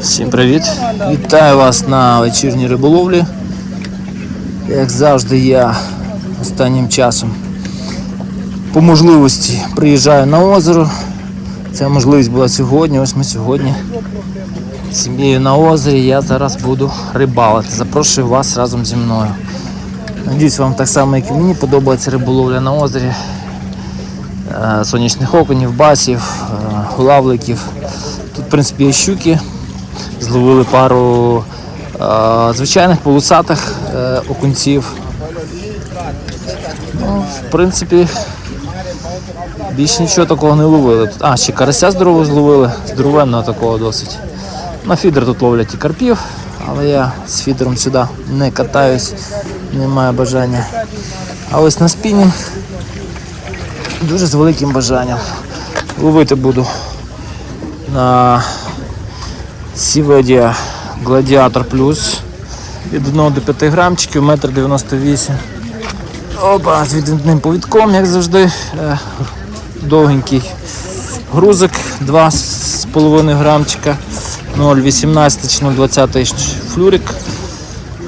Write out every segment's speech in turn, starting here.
Всім привіт! Вітаю вас на вечірній риболовлі. Як завжди, я останнім часом по можливості приїжджаю на озеро. Ця можливість була сьогодні. Ось ми сьогодні з сім'єю на озері. Я зараз буду рибалити. Запрошую вас разом зі мною. Надіюсь, вам так само, як і мені, подобається риболовля на озері. Е, Сонячних окунів, басів, е, гулавликів. Тут, в принципі, є щуки. Зловили пару е, звичайних полусатих е, окунців. Ну, в принципі, більше нічого такого не ловили. Тут, а, ще карася здорового зловили, здоровенного такого досить. На фідер тут ловлять і карпів, але я з фідером сюди не катаюсь, немає бажання. А ось на спінінг дуже з великим бажанням. Ловити буду на Сіведія Гладіатор Плюс від 1 до 5 грамчиків, 1,98 м. Опа, з відвідним повідком, як завжди. Е, Довгенький грузик 2,5 грамчика, 0,18 чи 0,20 флюрик.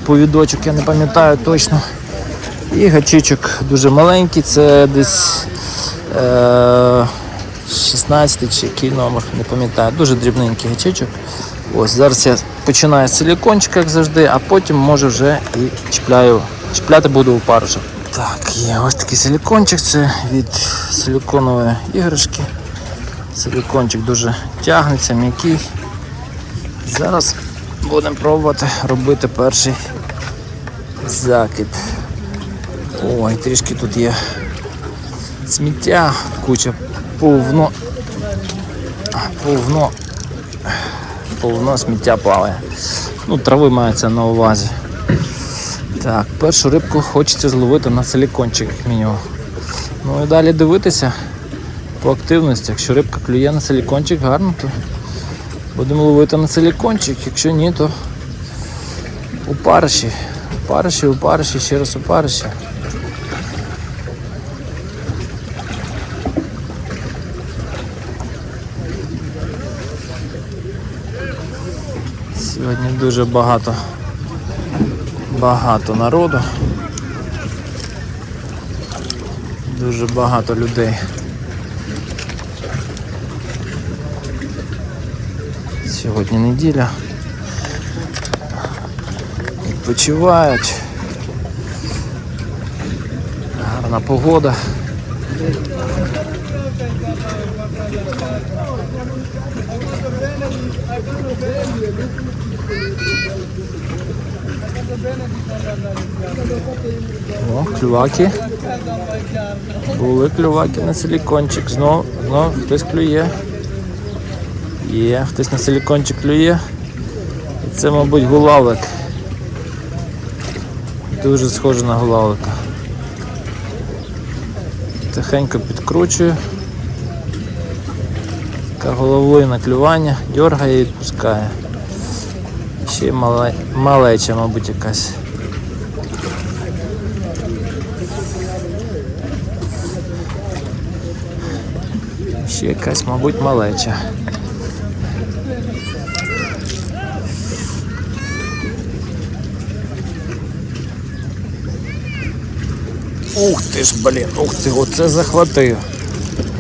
Повідочок, я не пам'ятаю точно. І гачичок дуже маленький, це десь е, 16 чи який номер, не пам'ятаю. Дуже дрібненький гачичок. Ось зараз я починаю з силікончика, як завжди, а потім може вже і чіпляю, чіпляти буду паруша. Так, є ось такий силікончик, це від силіконової іграшки. Силікончик дуже тягнеться, м'який. Зараз будемо пробувати робити перший закид. Ой, трішки тут є сміття, куча повно, повно, повно сміття плаває. Ну, трави мається на увазі. Так, першу рибку хочеться зловити на силікончик, як мінімум. Ну і далі дивитися по активності. Якщо рибка клює на силікончик гарно, то будемо ловити на силікончик. Якщо ні, то у париші. У париші, у париші, ще раз у париші. Сьогодні дуже багато багато народу. Дуже багато людей. Сьогодні неділя. Відпочивають. Гарна погода. О, клюваки. Були клюваки на силікончик. Знов, знов хтось клює. Є, хтось на силікончик клює. І це, мабуть, гулавлик. Дуже схоже на гулавлика. Тихенько підкручую. Така головлина клювання, дергає і відпускає. Ще й малеча, мабуть, якась. Ще якась, мабуть, малеча. Ух ти ж, блін, ух ти, оце захватив.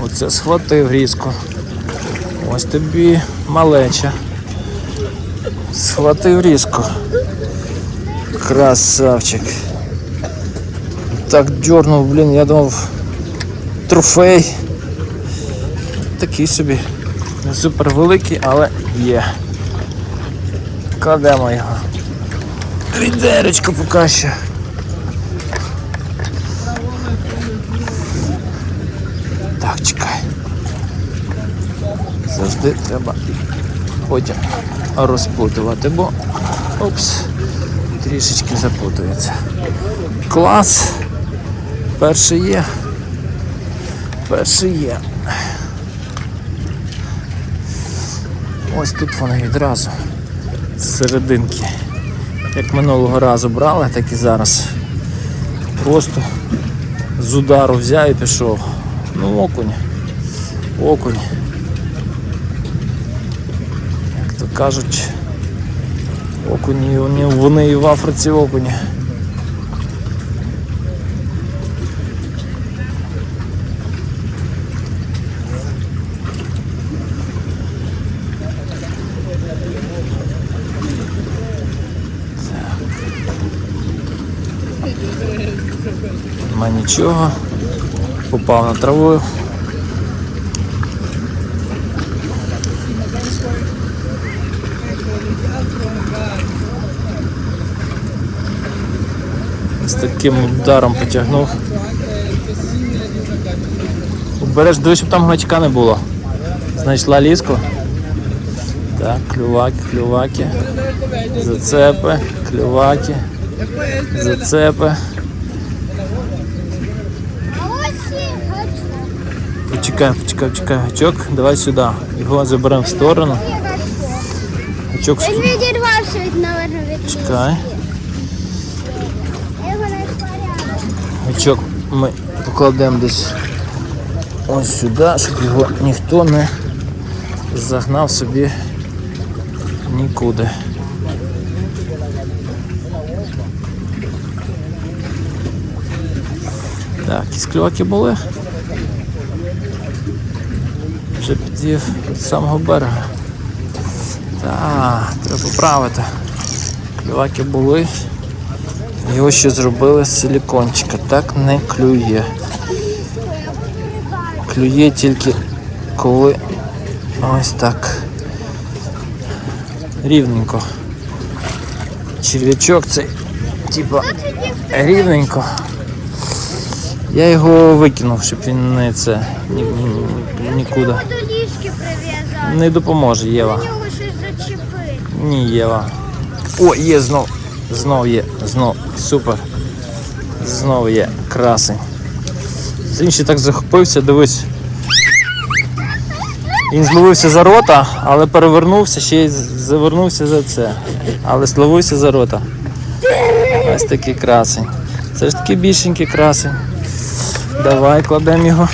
Оце схватив різко. Ось тобі малеча. Схватив різко. Красавчик. Так дернув, блін, я думав трофей. Такий собі. Не супер великий, але є. Кладемо його. Відеречко поки що. Так, чекай. Завжди треба потім розпутувати, бо опс, трішечки запутується. Клас. Перший є. Перший є. Ось тут вони відразу з серединки. Як минулого разу брали, так і зараз. Просто з удару взяв і пішов. Ну, окунь. Окунь. Як то кажуть, Окуні, вони, і в Африці окуні. Нема нічого. Попав на траву. З таким ударом потягнув. Береш, дивись, щоб там гачка не було. Знайшла ліску. Так, клюваки, клюваки. Зацепи, клюваки. Зацепи. А ось і гачок. Почекай, почекай, почекай. Гачок, давай сюди. Його заберемо в сторону. Гачок. Він відірвався від наверно від. Чекай. Гачок ми покладемо десь ось сюди, щоб його ніхто не загнав собі нікуди. Так, якісь кльоки були. Підвів від самого берега. Так, треба поправити. Кльоваки були. Його ще зробили з силікончика. Так не клює. Клює тільки коли ось так. Рівненько. Черв'ячок цей, типа, рівненько. Я його викинув, щоб він не це ні, ні- ні- нікуди. Не допоможе Єва. На нього щось зачепити. Ні, Єва. О, є знов. Знов є. Знов. Супер. Знов є. Красень. Інший так захопився, дивись. Він зловився за рота, але перевернувся, ще й завернувся за це. Але зловився за рота. Ось такий красень. Це ж такий більшенький красень. Давай кладемо його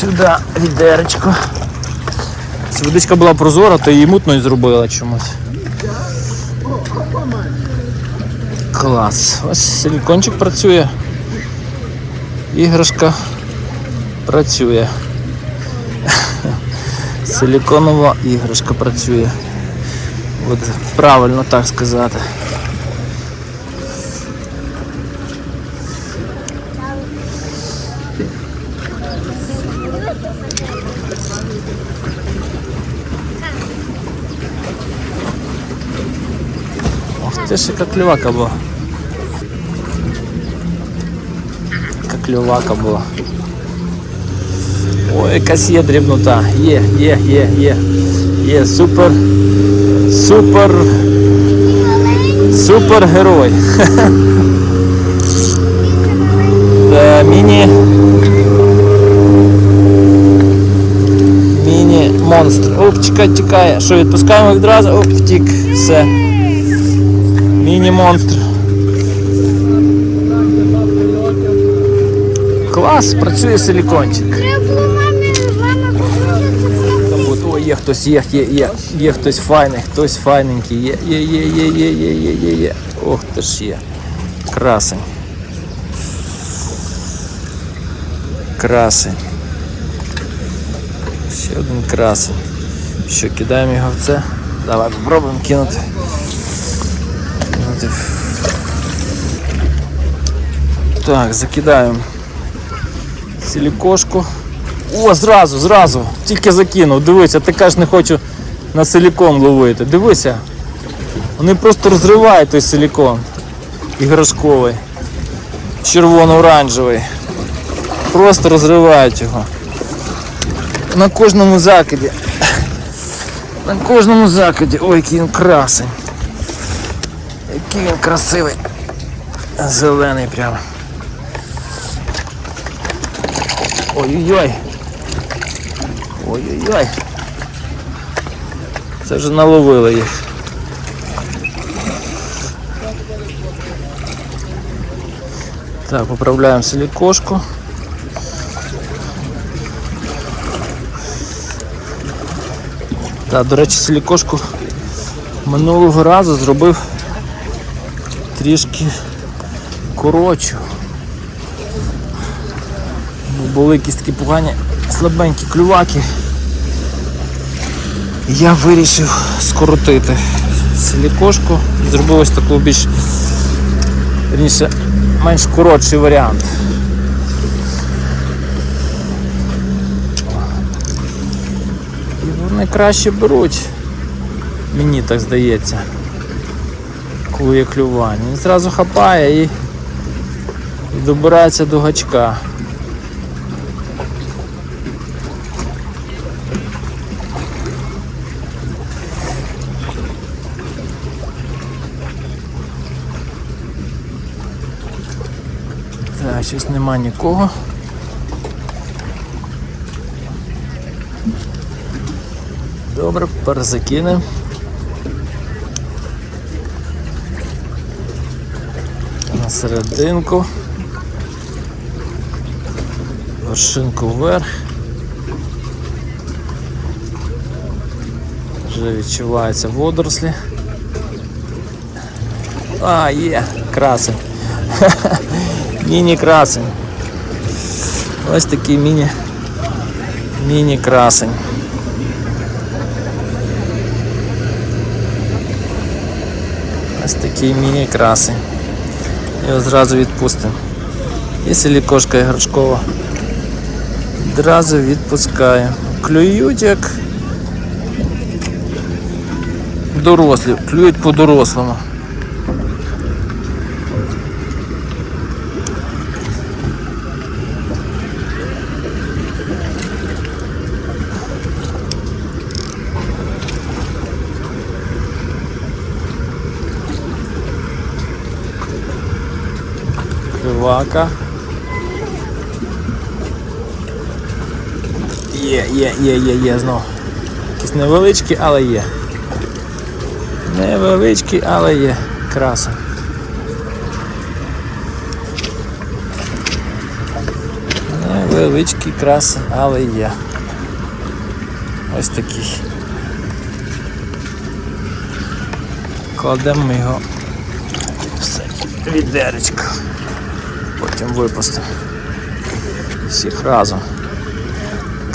сюди, відеречко. Водичка була прозора, то її мутною зробила чомусь. Клас. Ось силікончик працює. Іграшка працює. Силіконова іграшка працює. От правильно так сказати. ж яка клювака була. Яка клювака була. Ой, якась є дрібнота. Є, є, є, є. Є супер. Супер. Супер герой. Та, міні. Міні монстр. Оп, чекай, тікає. Що, відпускаємо відразу? Оп, втік. Все. Міні-монстр. Клас, працює силікончик. О, є хтось, є, є, є, є хтось файний, хтось файненький, є, є, є, є, є, є, є, є, є. Ох, ти ж є. Красень. Красень. Ще один красень. Що, кидаємо його в це? Давай попробуємо кинути. Кинути. Так, закидаємо силікошку. О, зразу, зразу. Тільки закинув. Дивися, ти кажеш, не хочу на силікон ловити. Дивися. Вони просто розривають той силікон. Іграшковий. Червоно-оранжевий. Просто розривають його. На кожному закиді. На кожному закиді. Ой, який він красень. Який він красивий. Зелений прямо. Ой-ой-ой. Ой-ой-ой. Це вже наловили їх. Так, поправляємо силікошку. Так, до речі, силікошку Минулого разу зробив трішки коротшу. Були якісь такі погані слабенькі клюваки. Я вирішив скоротити силікошку зробив ось таку більш вірніше, менш коротший варіант. І вони краще беруть, мені так здається, коли є клювання. Він зразу хапає і добирається до гачка. Так, щось нема нікого. Добре, перезакинемо. Серединку. Вершинку вверх. Вже відчуваються водорослі. А, є, красень. Міні-красень. Ось такий міні. Міні-красень. Ось такий міні-красень. Його зразу відпустимо. І силікошка іграшкова. Одразу відпускаємо. Клюють як дорослі, клюють по-дорослому. Є, є, є, знов. Якісь невеличкі, але є. Невеличкі, але є. Краса. Невеличкі краси, але є. Ось такий. Кладемо його все відеречко. Потім випустимо. Всіх разом.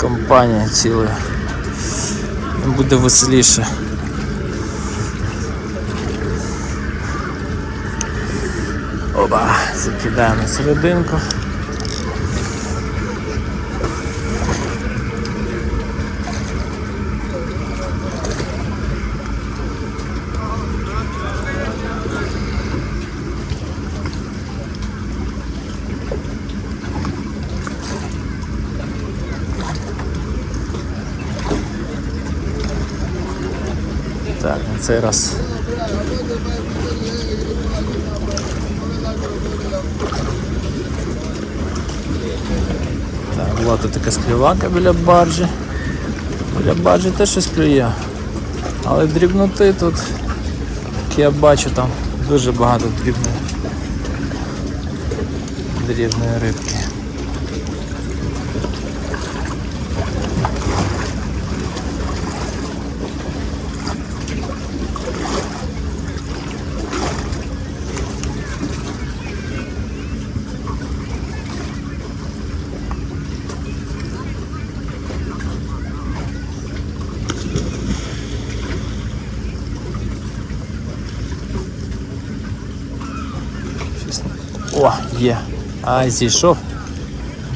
Компанія цілою. Буде веселіше. Оба, закидаємо серединку. Цей раз. Так, була тут така склівака біля баржі. Біля баржі теж щось клює. Але дрібноти тут, як я бачу, там дуже багато дрібної. Дрібної рибки. Щось не- О, є. Ай, зійшов.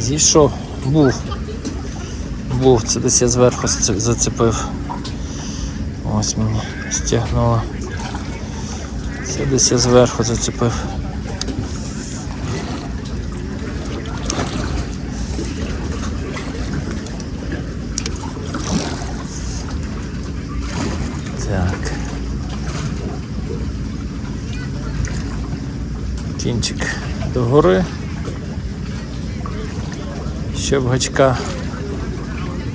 Зійшов. Був. Був. Це десь я зверху зацепив. Ось мені стягнуло. Це десь я зверху зацепив. гори, щоб гачка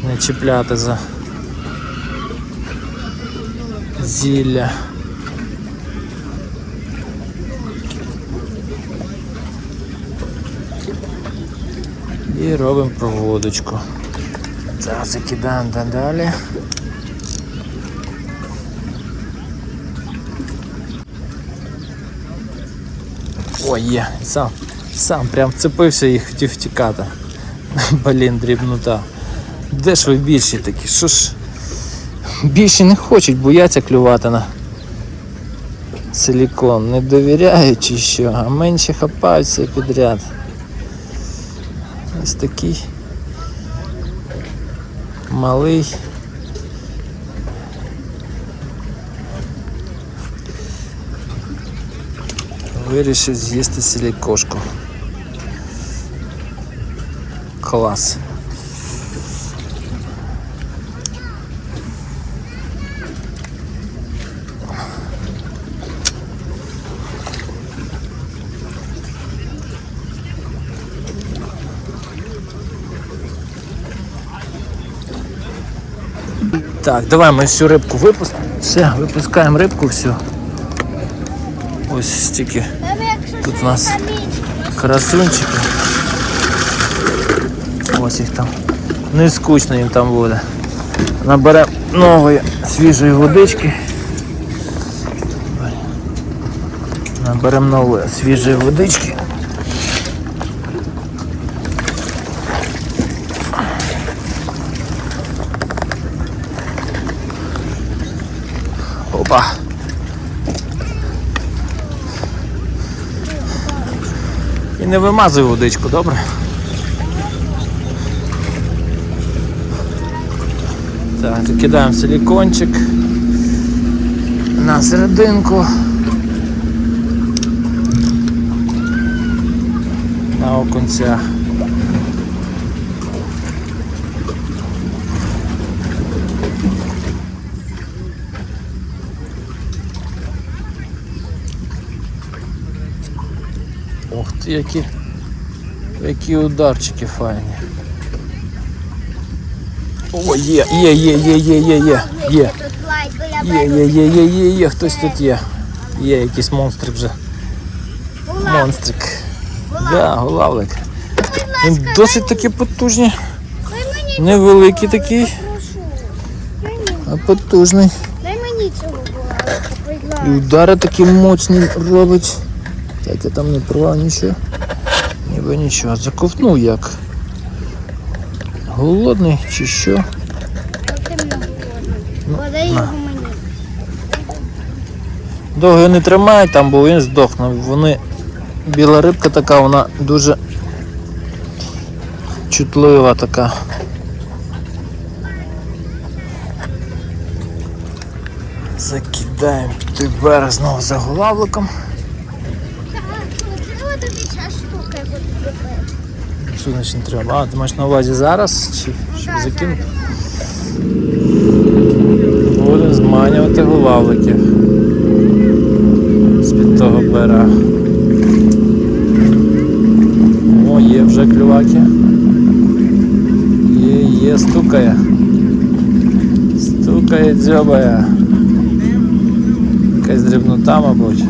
не чіпляти за зілля. І робимо проводочку. Зараз закидаємо далі. Ой, є, сам сам прям вцепився і хотів втікати. Блін, дрібнота. Де ж ви більші такі? Що ж? Більші не хочуть, бояться клювати на силікон. Не довіряють чи що, а менші хапають все підряд. Ось такий малий. Вирішив з'їсти сілікошку. Клас. Так, давай ми всю рибку випустимо. Все, випускаємо рибку всю. Ось стільки Тут у нас красунчики. Ось їх там. Не скучно їм там буде. Наберемо нової свіжої водички. Наберемо нової свіжої водички. Опа. І не вимазуй водичку, добре? Так, закидаємо силікончик на серединку. На окунця. Ух ти, які, які ударчики файні. О, є, є, є, є, є, є, є. Є, є, є, є, є, є, є, хтось тут є. Є якийсь монстрик вже. Монстрик. Да, голавлик. Він досить таки потужний. Невеликий такий. А потужний. Дай мені цього І удари такі моцні робить. Так я там не порвав нічого. Ніби нічого. Заковтнув як. Голодний чи що? Ти Ну, його мені. Довго не тримай там, бо він здохне. Вони біла рибка така, вона дуже чутлива така. Закидаємо берег знову за голавликом. Так, можливо, тобі ця штука буде купити. Що значить не треба? А, ти маєш на увазі зараз? Чи щоб закинути? Будемо зманювати голавликів з-під того берега. О, є вже клюваки. Є, є, стукає. Стукає, дзьобає. Якась дрібнота, мабуть.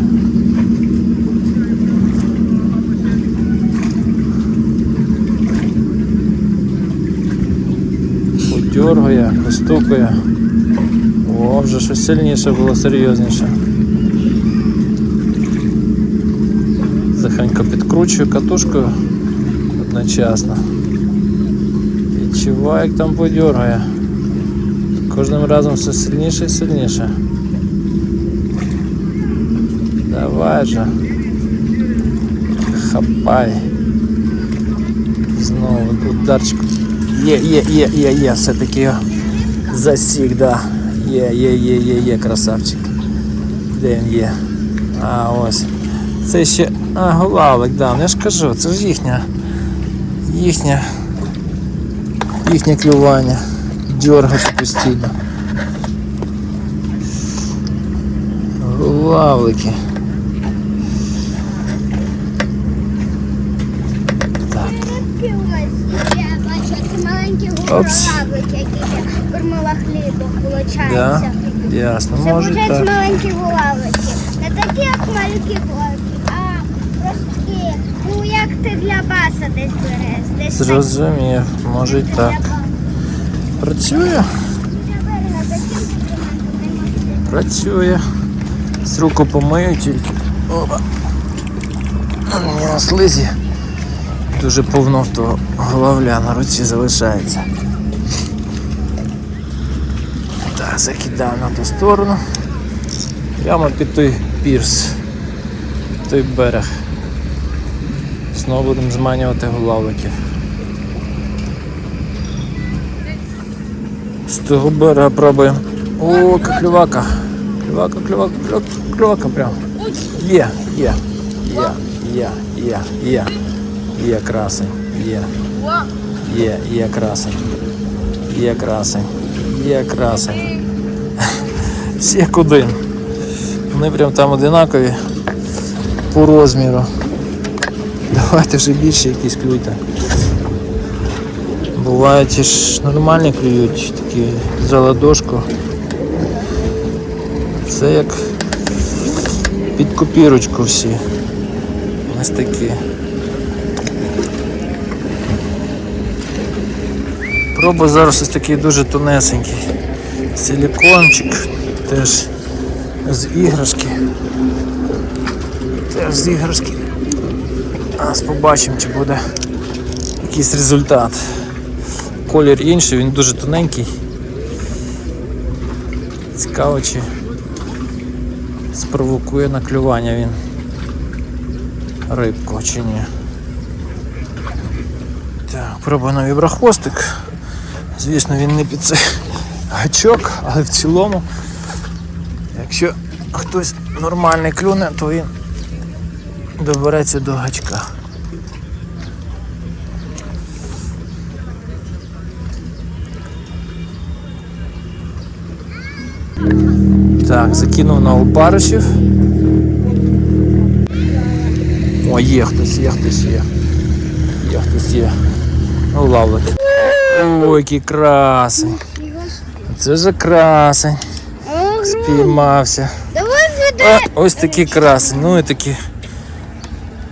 Подергає, постукає. О, вже щось сильніше було, серйозніше. Тихенько підкручую катушкою одночасно. Відчуваю, як там подергає. Кожним разом все сильніше і сильніше. Давай же. Хапай. Знову ударчик. Є, є, є, є, є, все-таки засік, да. Є, є, є, є, є, красавчик. Де він є? А, ось. Це ще. А, голавлик, да. Ну я ж кажу, це ж їхня. Їхня. Їхнє клювання. Дергати постійно. Голавлики. Рибки ось. Я бачу, які маленькі Опс. кормила хлібом, виходить. Да. Ясно, Це може так. маленькі гулавлики. Не такі, як маленькі гулавлики, а прості. Ну, як ти для баса десь береш. Десь. Зрозумів, може й так. Працює, працює. З руку помию тільки. Опа. Мені на слизі дуже повно того головля на руці залишається. Так, закидаю на ту сторону. Прямо під той пірс, той берег. Знову будемо зманювати голавликів. З того берега пробуємо. О, клювака. Клювака, клювака, клювака, клювака прям. Є, є, є, є, є, є. Є красень, є. Є, є красень. Є красень. Є красень. Всі як один. Вони прям там одинакові по розміру. Давайте вже більше якісь клюйте. Бувають ж нормальні клюють, такі за ладошку. Це як під копірочку всі. Ось такі. Проба зараз ось такий дуже тонесенький. Силікончик теж з іграшки. Теж з іграшки. Зараз побачимо, чи буде якийсь результат. Колір інший, він дуже тоненький. Цікаво, чи спровокує на клювання він рибку чи ні. Так, пробую на віброхвостик. Звісно, він не під цей гачок, але в цілому, якщо хтось нормальний клюне, то він добереться до гачка. Так, закинув на опаришів. О, є хтось, є хтось є. Є хтось є. Ну, лавлик. Ой, який красень. Це вже красень. Спіймався. А, ось такий красень. Ну і такі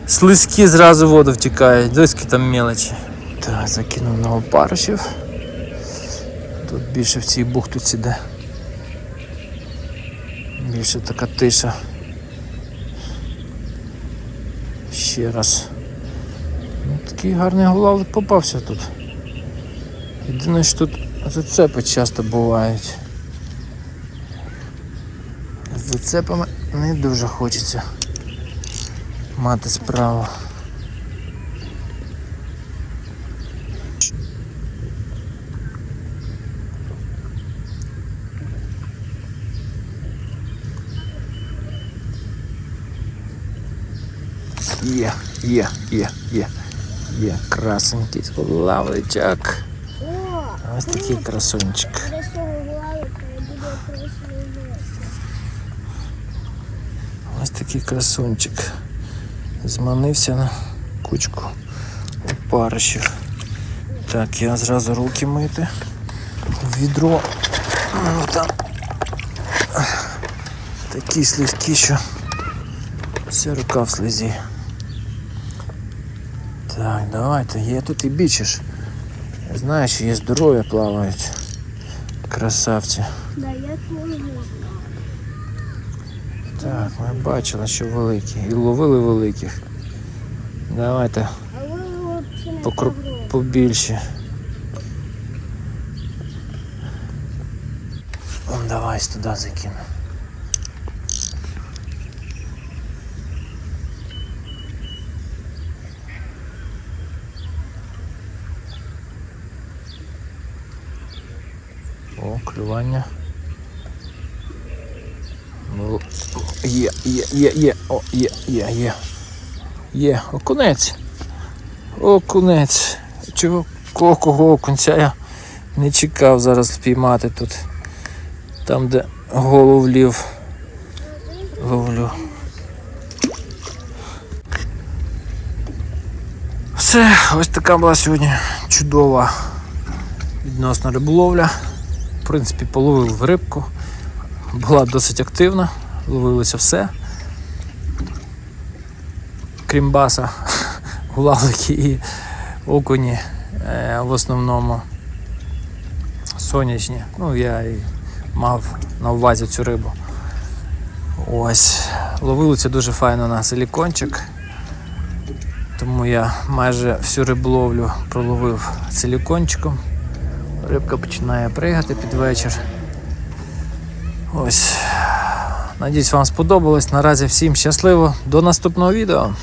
слизькі зразу воду втікають. Доски там мелочі. Так, закинув на опаришів. Тут більше в цій бухтуці де. Більше така тиша. Ще раз. Ну, такий гарний голавлик попався тут. Єдине, що тут зацепи часто бувають. З зацепами не дуже хочеться мати справу. Є, є, є, є, є, красенький лавличок. Ось такий красунчик. Ось такий красунчик. Зманився на кучку опаришів. Так, я зразу руки мити. Відро. Ну, там такі слизькі, що вся рука в слезі. Так, давайте, є тут і бічиш. Я знаю, що є здоров'я плавають. Красавці. Да, я тоже Так, ми бачили, що великі. І ловили великих. Давайте не покру... побільше. Вон, давай туди закину. О, клювання. Ну, є, є, є, є, о, є, є, є. Є, окунець. Окунець. Чого кого, окунця я не чекав зараз спіймати тут. Там, де головлів ловлю. Все, ось така була сьогодні чудова відносна риболовля. Принципі, половив рибку. Була досить активна, ловилося все. Крім баса, гулавлики і окуні е, в основному сонячні. Ну, я і мав на увазі цю рибу. Ось. Ловилося дуже файно на силікончик. Тому я майже всю риболовлю проловив силікончиком. Рибка починає пригати під вечір. Ось. Надіюсь, вам сподобалось. Наразі всім щасливо. До наступного відео.